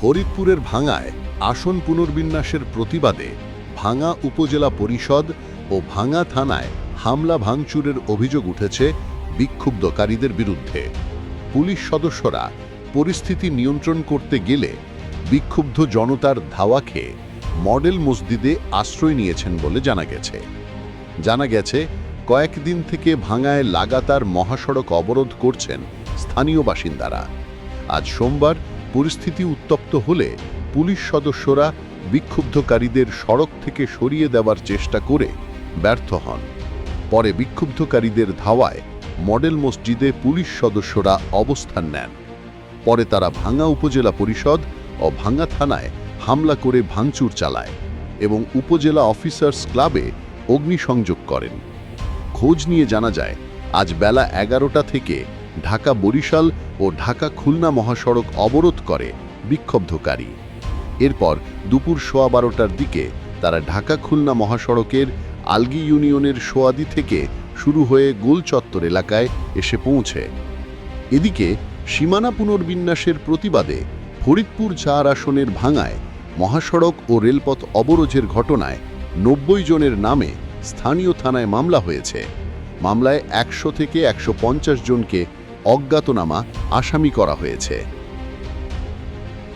ফরিদপুরের ভাঙায় আসন পুনর্বিন্যাসের প্রতিবাদে ভাঙা উপজেলা পরিষদ ও ভাঙা থানায় হামলা ভাঙচুরের অভিযোগ উঠেছে বিক্ষুব্ধকারীদের বিরুদ্ধে। পুলিশ সদস্যরা পরিস্থিতি নিয়ন্ত্রণ করতে গেলে বিক্ষুব্ধ জনতার ধাওয়া খেয়ে মডেল মসজিদে আশ্রয় নিয়েছেন বলে জানা গেছে। জানা গেছে, কয়েকদিন থেকে ভাঙায় লাগাতার মহাসড়ক অবরোধ করছেন স্থানীয় বাসিন্দারা। আজ সোমবার পরিস্থিতি উত্তপ্ত হলে পুলিশ সদস্যরা বিক্ষুব্ধকারীদের সড়ক থেকে সরিয়ে দেওয়ার চেষ্টা করে ব্যর্থ হন। পরে বিক্ষুব্ধকারীদের ধাওয়ায় মডেল মসজিদে পুলিশ সদস্যরা অবস্থান নেন। পরে তারা ভাঙা উপজেলা পরিষদ ও ভাঙা থানায় হামলা করে ভাঙচুর চালায় এবং উপজেলা অফিসার্স ক্লাবে অগ্নিসংযোগ করেন। খোঁজ নিয়ে জানা যায়, আজ বেলা এগারোটা থেকে ঢাকা বরিশাল ও ঢাকা খুলনা মহাসড়ক অবরোধ করে বিক্ষুব্ধকারী এরপর দুপুর সোয়া বারোটার দিকে তারা ঢাকা খুলনা মহাসড়কের আলগি ইউনিয়নের সোয়াদি থেকে শুরু হয়ে গোল চত্বর এলাকায় এসে পৌঁছে। এদিকে সীমানা পুনর্বিন্যাসের প্রতিবাদে ফরিদপুর চার আসনের ভাঙায় মহাসড়ক ও রেলপথ অবরোধের ঘটনায় নব্বই জনের নামে স্থানীয় থানায় মামলা হয়েছে। মামলায় একশো থেকে একশো পঞ্চাশ জনকে অজ্ঞাতনামা আসামি করা হয়েছে।